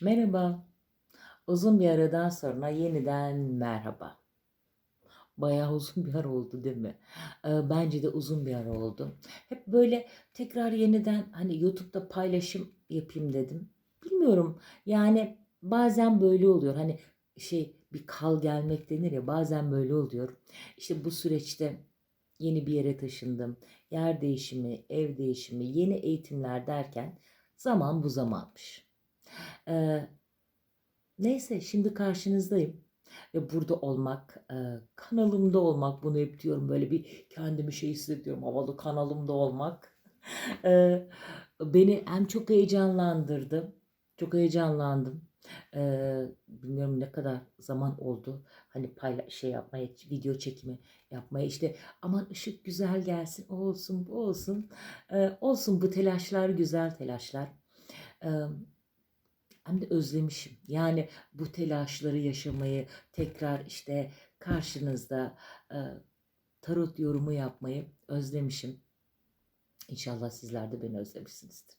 Merhaba. Uzun bir aradan sonra yeniden merhaba. Bayağı uzun bir ara oldu değil mi? Eee, bence de uzun bir ara oldu. Hep böyle tekrar yeniden hani YouTube'da paylaşım yapayım dedim. Bilmiyorum yani bazen böyle oluyor. Hani şey bir kal gelmek denir ya bazen böyle oluyor. İşte bu süreçte yeni bir yere taşındım. Yer değişimi, ev değişimi, yeni eğitimler derken zaman bu zamanmış. Eee Neyse şimdi karşınızdayım ve burada olmak, eee, kanalımda olmak, bunu hep diyorum böyle bir kendimi şey hissediyorum, havalı kanalımda olmak, eee, beni hem çok heyecanlandırdı, çok heyecanlandım. Eee, bilmiyorum ne kadar zaman oldu hani payla şey yapmaya, video çekimi yapmaya işte aman ışık güzel gelsin, olsun, bu olsun, eee, olsun bu telaşlar güzel telaşlar. Emm hem de özlemişim. Yani bu telaşları yaşamayı, tekrar işte karşınızda eee, tarot yorumu yapmayı özlemişim. İnşallah sizler de beni özlemişsinizdir.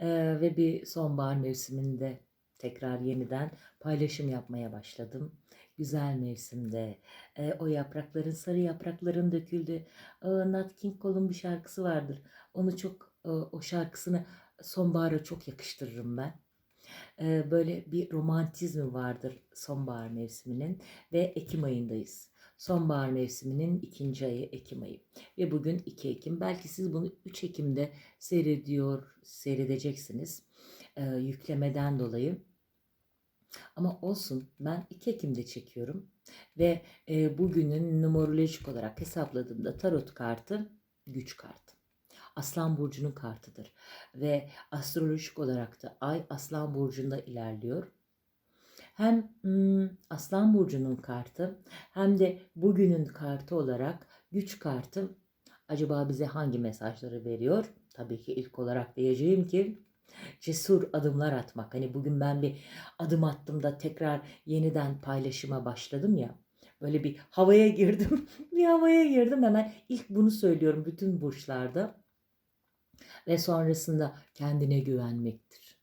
Eee, ve bir sonbahar mevsiminde tekrar yeniden paylaşım yapmaya başladım. Güzel mevsimde eee, o yaprakların, sarı yaprakların döküldü. Eee, Nat King Cole'un bir şarkısı vardır. Onu çok, eee, o şarkısını sonbahara çok yakıştırırım ben. Böyle bir romantizmi vardır sonbahar mevsiminin ve ekim ayındayız. Sonbahar mevsiminin ikinci ayı Ekim ayı ve bugün 2 Ekim. Belki siz bunu 3 Ekim'de seyrediyor, seyredeceksiniz eee, yüklemeden dolayı. Ama olsun ben 2 Ekim'de çekiyorum ve eee, bugünün numerolojik olarak hesapladığımda tarot kartı güç kartı. Aslan burcunun kartıdır ve astrolojik olarak da Ay Aslan burcunda ilerliyor. Hem ım, Aslan burcunun kartı hem de bugünün kartı olarak güç kartı acaba bize hangi mesajları veriyor? Tabii ki ilk olarak diyeceğim ki cesur adımlar atmak. Hani bugün ben bir adım attım da tekrar yeniden paylaşıma başladım ya. Böyle bir havaya girdim. bir havaya girdim hemen ilk bunu söylüyorum bütün burçlarda ve sonrasında kendine güvenmektir.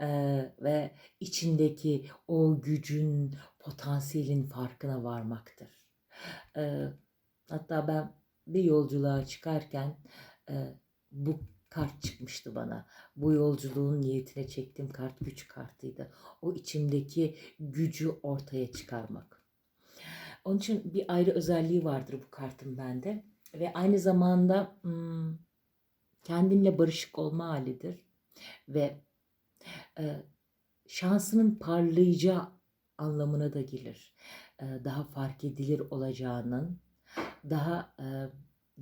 Eee, ve içindeki o gücün, potansiyelin farkına varmaktır. Eee, hatta ben bir yolculuğa çıkarken eee, bu kart çıkmıştı bana. Bu yolculuğun niyetine çektiğim kart güç kartıydı. O içimdeki gücü ortaya çıkarmak. Onun için bir ayrı özelliği vardır bu kartın bende. Ve aynı zamanda hmm, kendinle barışık olma halidir. Ve e, şansının parlayacağı anlamına da gelir. E, daha fark edilir olacağının, daha e,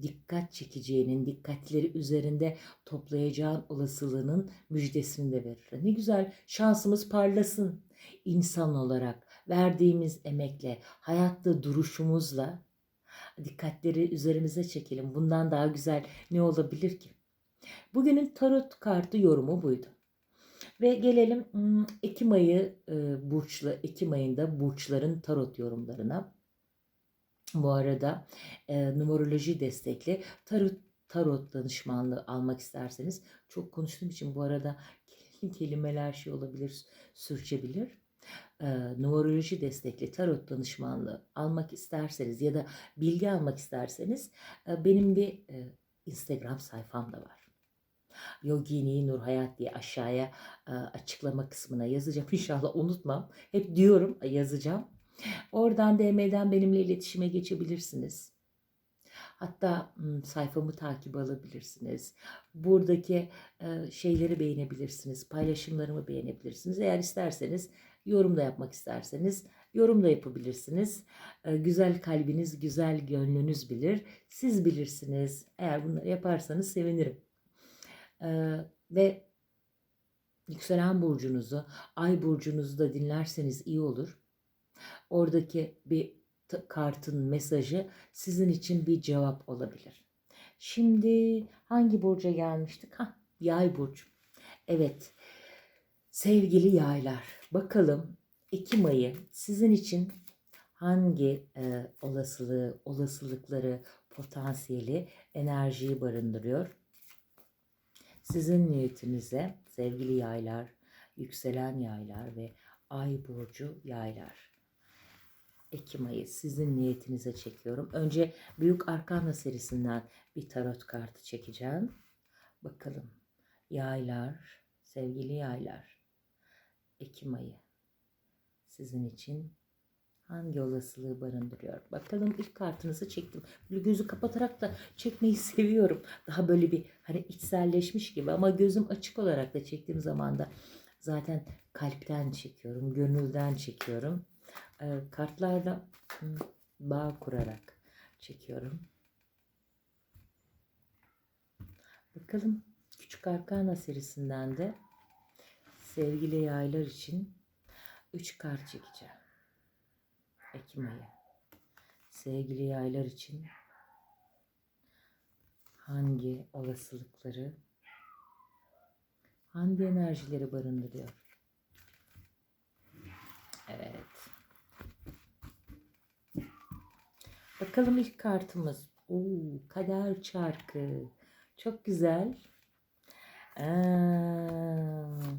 dikkat çekeceğinin, dikkatleri üzerinde toplayacağın olasılığının müjdesini de verir. Ne güzel şansımız parlasın insan olarak verdiğimiz emekle, hayatta duruşumuzla dikkatleri üzerimize çekelim. Bundan daha güzel ne olabilir ki? Bugünün tarot kartı yorumu buydu. Ve gelelim Ekim ayı e, burçlu Ekim ayında burçların tarot yorumlarına. Bu arada e, numeroloji destekli tarot tarot danışmanlığı almak isterseniz çok konuştuğum için bu arada kelimeler şey olabilir, sürçebilir. E, numeroloji destekli tarot danışmanlığı almak isterseniz ya da bilgi almak isterseniz e, benim bir e, Instagram sayfam da var. Yogini Nur Hayat diye aşağıya e, açıklama kısmına yazacağım. İnşallah unutmam. Hep diyorum yazacağım. Oradan DM'den benimle iletişime geçebilirsiniz. Hatta sayfamı takip alabilirsiniz. Buradaki e, şeyleri beğenebilirsiniz. Paylaşımlarımı beğenebilirsiniz. Eğer isterseniz yorum da yapmak isterseniz yorum da yapabilirsiniz. E, güzel kalbiniz, güzel gönlünüz bilir. Siz bilirsiniz. Eğer bunları yaparsanız sevinirim. Ee, ve yükselen burcunuzu, ay burcunuzu da dinlerseniz iyi olur. Oradaki bir kartın mesajı sizin için bir cevap olabilir. Şimdi hangi burca gelmiştik? Ha, yay burcu. Evet. Sevgili yaylar, bakalım Ekim ayı sizin için hangi e, olasılığı, olasılıkları, potansiyeli, enerjiyi barındırıyor? Sizin niyetinize sevgili yaylar yükselen yaylar ve ay burcu yaylar. Ekim ayı sizin niyetinize çekiyorum. Önce Büyük Arkana serisinden bir tarot kartı çekeceğim. Bakalım yaylar, sevgili yaylar. Ekim ayı sizin için hangi olasılığı barındırıyor? Bakalım ilk kartınızı çektim. Böyle gözü kapatarak da çekmeyi seviyorum. Daha böyle bir hani içselleşmiş gibi ama gözüm açık olarak da çektiğim zaman da zaten kalpten çekiyorum, gönülden çekiyorum. Ee, kartlarla hı, bağ kurarak çekiyorum. Bakalım Küçük Arkana serisinden de sevgili yaylar için 3 kart çekeceğim. Ekim ayı. Sevgili yaylar için hangi olasılıkları, hangi enerjileri barındırıyor? Evet. Bakalım ilk kartımız. Oo, kader çarkı. Çok güzel. Aa,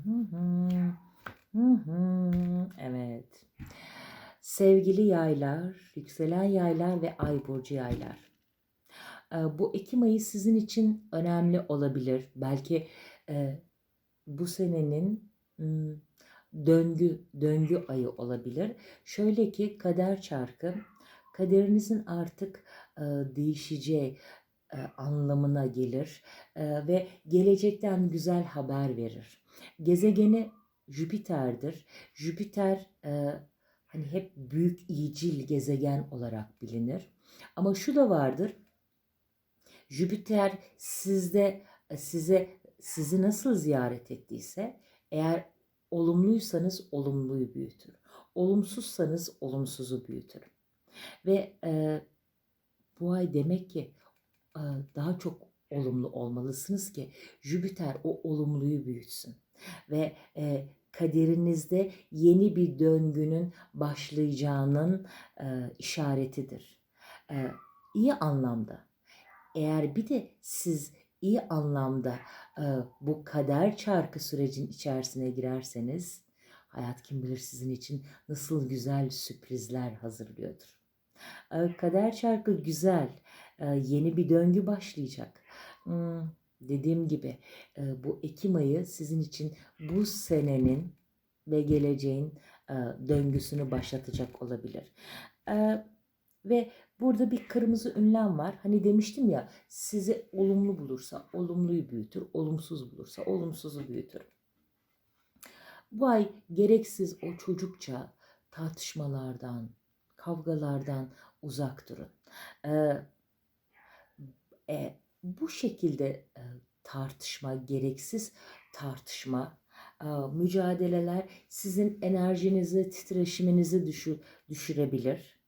hı Sevgili yaylar, yükselen yaylar ve ay burcu yaylar. Ee, Bu Ekim ayı sizin için önemli olabilir. Belki e, bu senenin döngü döngü ayı olabilir. Şöyle ki kader çarkı kaderinizin artık e, değişeceği e, anlamına gelir ve gelecekten güzel haber verir. Gezegeni Jüpiter'dir. Jüpiter hani hep büyük iyicil gezegen olarak bilinir. Ama şu da vardır. Jüpiter sizde size sizi nasıl ziyaret ettiyse eğer olumluysanız olumluyu büyütür. Olumsuzsanız olumsuzu büyütür. Ve e, bu ay demek ki e, daha çok olumlu olmalısınız ki Jüpiter o olumluyu büyütsün. Ve e, kaderinizde yeni bir döngünün başlayacağının e, işaretidir. E, iyi anlamda. Eğer bir de siz iyi anlamda e, bu kader çarkı sürecin içerisine girerseniz hayat kim bilir sizin için nasıl güzel sürprizler hazırlıyordur. E, kader çarkı güzel. E, yeni bir döngü başlayacak. Hmm, dediğim gibi bu Ekim ayı sizin için bu senenin ve geleceğin döngüsünü başlatacak olabilir. Ve burada bir kırmızı ünlem var. Hani demiştim ya sizi olumlu bulursa olumluyu büyütür, olumsuz bulursa olumsuzu büyütür. Bu ay gereksiz o çocukça tartışmalardan, kavgalardan uzak durun. Ee, e, bu şekilde tartışma, gereksiz tartışma, mücadeleler sizin enerjinizi, titreşiminizi düşür, düşürebilir.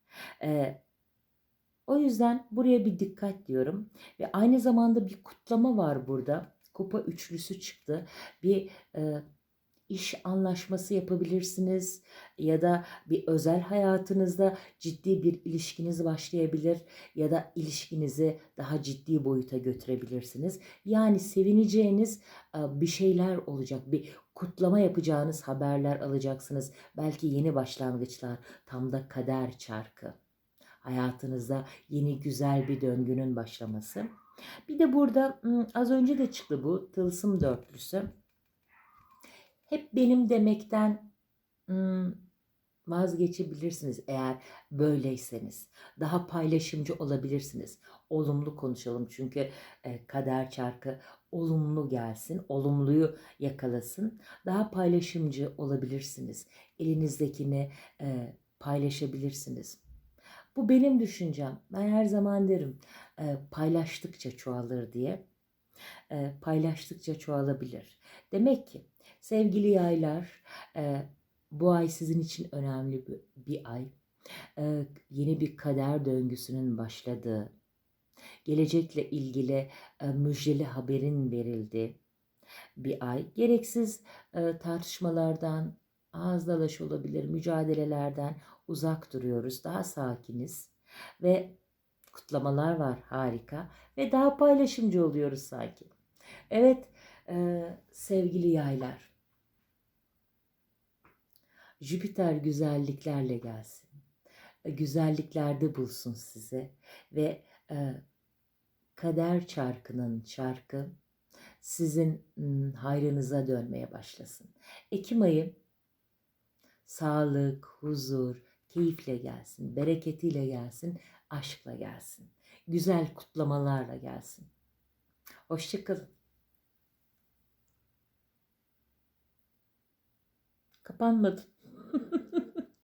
O yüzden buraya bir dikkat diyorum. Ve aynı zamanda bir kutlama var burada. Kupa üçlüsü çıktı. Bir e, iş anlaşması yapabilirsiniz ya da bir özel hayatınızda ciddi bir ilişkiniz başlayabilir ya da ilişkinizi daha ciddi boyuta götürebilirsiniz. Yani sevineceğiniz bir şeyler olacak. Bir kutlama yapacağınız haberler alacaksınız. Belki yeni başlangıçlar, tam da kader çarkı. Hayatınızda yeni güzel bir döngünün başlaması. Bir de burada az önce de çıktı bu tılsım dörtlüsü hep benim demekten hmm, vazgeçebilirsiniz eğer böyleyseniz. Daha paylaşımcı olabilirsiniz. Olumlu konuşalım çünkü e, kader çarkı olumlu gelsin, olumluyu yakalasın. Daha paylaşımcı olabilirsiniz. Elinizdekini e, paylaşabilirsiniz. Bu benim düşüncem. Ben her zaman derim e, paylaştıkça çoğalır diye. E, paylaştıkça çoğalabilir. Demek ki Sevgili yaylar, e, bu ay sizin için önemli bir, bir ay. E, yeni bir kader döngüsünün başladığı, gelecekle ilgili e, müjdeli haberin verildiği bir ay. Gereksiz e, tartışmalardan, ağız olabilir, mücadelelerden uzak duruyoruz. Daha sakiniz ve kutlamalar var harika ve daha paylaşımcı oluyoruz sanki. Evet e, sevgili yaylar Jüpiter güzelliklerle gelsin. E, Güzelliklerde bulsun size ve e, kader çarkının çarkı sizin hayrınıza dönmeye başlasın. Ekim ayı sağlık, huzur, keyifle gelsin, bereketiyle gelsin, aşkla gelsin. Güzel kutlamalarla gelsin. Hoşçakalın. Kapanmadım.